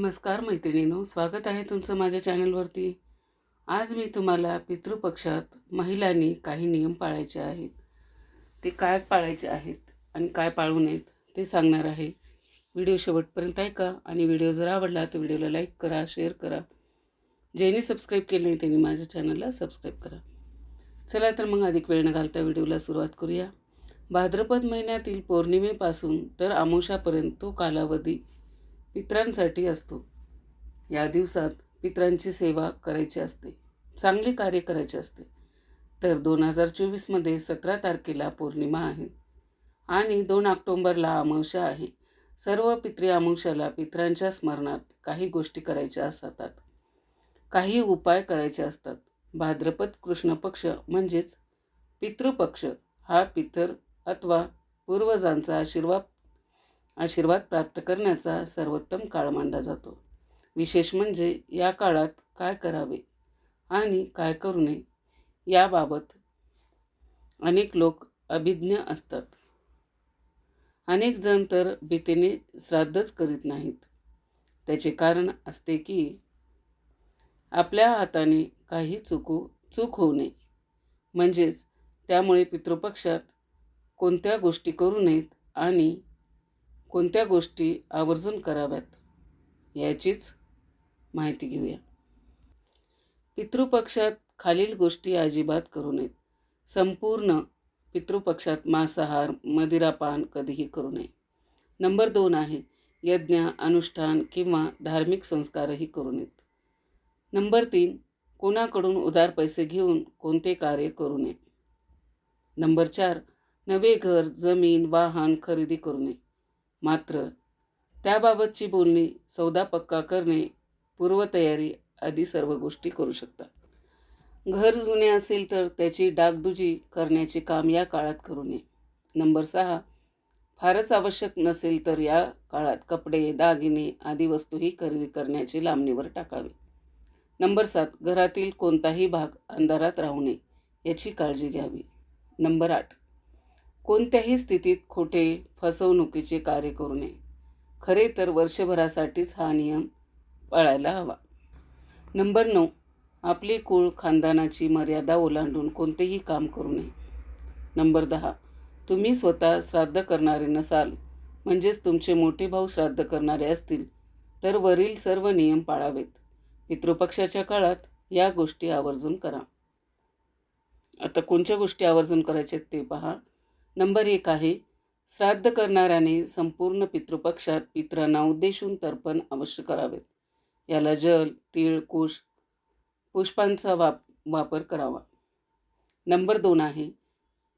नमस्कार मैत्रिणीनो स्वागत आहे तुमचं माझ्या चॅनलवरती. आज मी तुम्हाला पितृपक्षात महिलांनी काही नियम पाळायचे आहेत. ते काय पाळायचे आहेत आणि काय पाळू नयेत ते सांगणार आहे. व्हिडिओ शेवटपर्यंत ऐका आणि व्हिडिओ जर आवडला तर व्हिडिओला लाईक करा शेअर करा. ज्यांनी सबस्क्राईब केले नाही त्यांनी माझ्या चॅनलला सबस्क्राईब करा. चला तर मग अधिक वेळ न घालता व्हिडिओला सुरुवात करूया. भाद्रपद महिन्यातील पौर्णिमेपासून तर आमोशापर्यंत तो कालावधी पित्रांसाठी असतो. या दिवसात पित्रांची सेवा करायची असते. चांगले कार्य करायचे असते. तर दोन हजार चोवीसमध्ये सतरा तारखेला पौर्णिमा आहे. आणि दोन ऑक्टोंबरला अमावस्या आहे. सर्व पित्री अमावस्याला पित्रांच्या स्मरणात काही गोष्टी करायच्या असतात. काही उपाय करायचे असतात. भाद्रपद कृष्ण पक्ष म्हणजेच पितृपक्ष हा पितर अथवा पूर्वजांचा आशीर्वाद आशीर्वाद प्राप्त करण्याचा सर्वोत्तम काळ मानला जातो. विशेष म्हणजे या काळात काय करावे आणि काय करू नये याबाबत अनेक लोक अभिज्ञ असतात. अनेक जण तर भीतीने श्राद्धच करीत नाहीत. त्याचे कारण असते की आपल्या हाताने काही चुकू चूक होऊ नये. म्हणजेच त्यामुळे पितृपक्षात कोणत्या गोष्टी करू नयेत आणि कोणत्या गोष्टी आवर्जून कराव्यात याचीच माहिती घेऊया. पितृपक्षात खालील गोष्टी अजिबात करू नयेत. संपूर्ण पितृपक्षात मांसाहार मदिरापान कधीही करू नये. नंबर दोन आहे यज्ञ अनुष्ठान किंवा धार्मिक संस्कारही करू नयेत. नंबर तीन कोणाकडून उदार पैसे घेऊन कोणते कार्य करू नये. नंबर चार नवे घर जमीन वाहन खरेदी करू नये. मात्र त्याबाबतची बोलणी सौदा पक्का करणे पूर्वतयारी आदी सर्व गोष्टी करू शकतात. घर जुने असेल तर त्याची डागडुजी करण्याचे काम या काळात करू नये. नंबर सहा फारच आवश्यक नसेल तर या काळात कपडे दागिने आदी वस्तूही खरेदी करण्याचे लांबणीवर टाकावे. नंबर सात घरातील कोणताही भाग अंधारात राहू नये याची काळजी घ्यावी. नंबर आठ कोणत्याही स्थितीत खोटे फसवणुकीचे कार्य करू नये. खरे तर वर्षभरासाठीच हा नियम पाळायला हवा. नंबर नऊ. आपली कुळ खानदानाची मर्यादा ओलांडून कोणतेही काम करू नये. नंबर दहा. तुम्ही स्वतः श्राद्ध करणारे नसाल म्हणजेच तुमचे मोठे भाऊ श्राद्ध करणारे असतील तर वरील सर्व नियम पाळावेत. पितृपक्षाच्या काळात या गोष्टी आवर्जून करा. आता कोणत्या गोष्टी आवर्जून करायच्या ते पहा. नंबर एक आहे श्राद्ध करणाऱ्याने संपूर्ण पितृपक्षात पित्रांना उद्देशून तर्पण अवश्य करावेत. याला जल तीळ कुश पुष्पांचा वाप वापर करावा. नंबर दोन आहे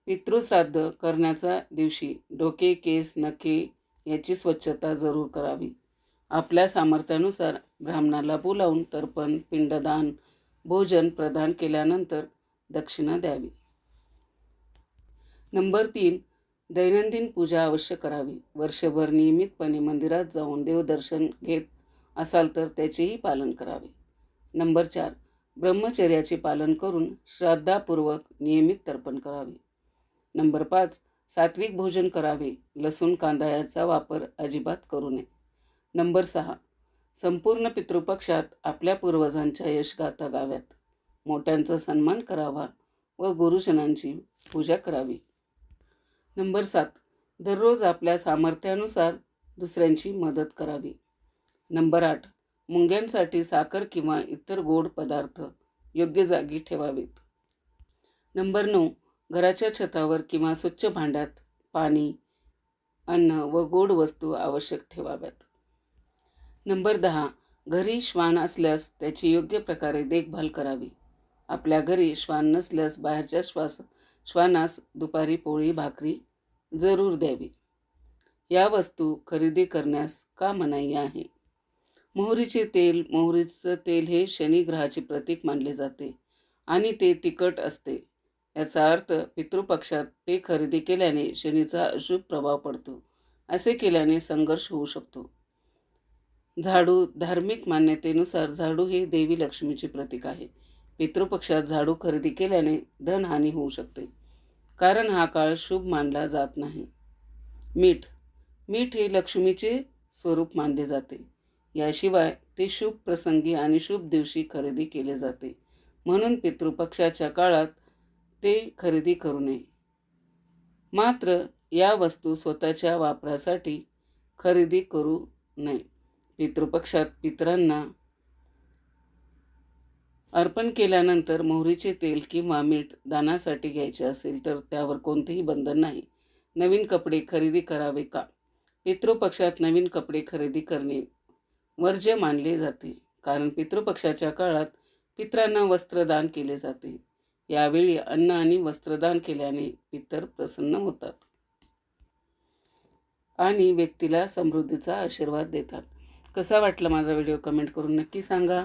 पितृश्राद्ध करण्याच्या दिवशी डोके केस नखे याची स्वच्छता जरूर करावी. आपल्या सामर्थ्यानुसार ब्राह्मणाला बोलावून तर्पण पिंडदान भोजन प्रदान केल्यानंतर दक्षिणा द्यावी. नंबर तीन दैनंदिन पूजा अवश्य करावी. वर्षभर नियमितपणे मंदिरात जाऊन देवदर्शन घेत असाल तर त्याचेही पालन करावे. नंबर चार ब्रह्मचर्याचे पालन करून श्रद्धापूर्वक नियमित तर्पण करावे. नंबर पाच सात्विक भोजन करावे. लसूण कांदा याचा वापर अजिबात करू नये. नंबर सहा संपूर्ण पितृपक्षात आपल्या पूर्वजांच्या यशगाथा गाव्यात. मोठ्यांचा सन्मान करावा व गुरुजनांची पूजा करावी. नंबर सात. दररोज आपल्या सामर्थ्यानुसार दुसऱ्यांची मदत करावी. नंबर आठ. मुंग्यांसाठी साखर किंवा इतर गोड पदार्थ योग्य जागी ठेवावेत. नंबर नऊ. घराच्या छतावर किंवा स्वच्छ भांड्यात पाणी अन्न व गोड वस्तू आवश्यक ठेवाव्यात. नंबर दहा. घरी श्वान असल्यास त्याची योग्य प्रकारे देखभाल करावी. आपल्या घरी श्वान नसल्यास बाहेरच्या श्वास श्वानास दुपारी पोळी भाकरी जरूर द्यावी. या वस्तू खरेदी करण्यास का मनाई आहे? मोहरीचे तेल मोहरीचं तेल हे शनिग्रहाचे प्रतीक मानले जाते आणि ते तिखट असते. याचा अर्थ पितृपक्षात ते खरेदी केल्याने शनीचा अशुभ प्रभाव पडतो असे केल्याने संघर्ष होऊ शकतो. झाडू धार्मिक मान्यतेनुसार झाडू हे देवी लक्ष्मीचे प्रतीक आहे. पितृपक्षात झाडू खरेदी केल्याने धनहानी होऊ शकते. कारण हा काळ शुभ मानला जात नाही. मीठ. मीठ हे लक्ष्मीचे स्वरूप मानले जाते. याशिवाय ते शुभ प्रसंगी आणि शुभ दिवशी खरेदी केले जाते. म्हणून पितृपक्षाच्या काळात ते खरेदी करू नये. मात्र या वस्तू स्वतःच्या वापरासाठी खरेदी करू नये. पितृपक्षात पितरांना अर्पण केल्यानंतर मोहरीचे तेल किंवा मीठ दानासाठी घ्यायचे असेल तर त्यावर कोणतेही बंधन नाही. नवीन कपडे खरेदी करावे का? पितृपक्षात नवीन कपडे खरेदी करणे वर्ज्य मानले जाते कारण पितृपक्षाच्या काळात पितरांना वस्त्रदान केले जाते. यावेळी अन्न आणि वस्त्रदान केल्याने पितर प्रसन्न होतात. आणि व्यक्तीला समृद्धीचा आशीर्वाद देतात. कसा वाटला माझा व्हिडिओ कमेंट करून नक्की सांगा.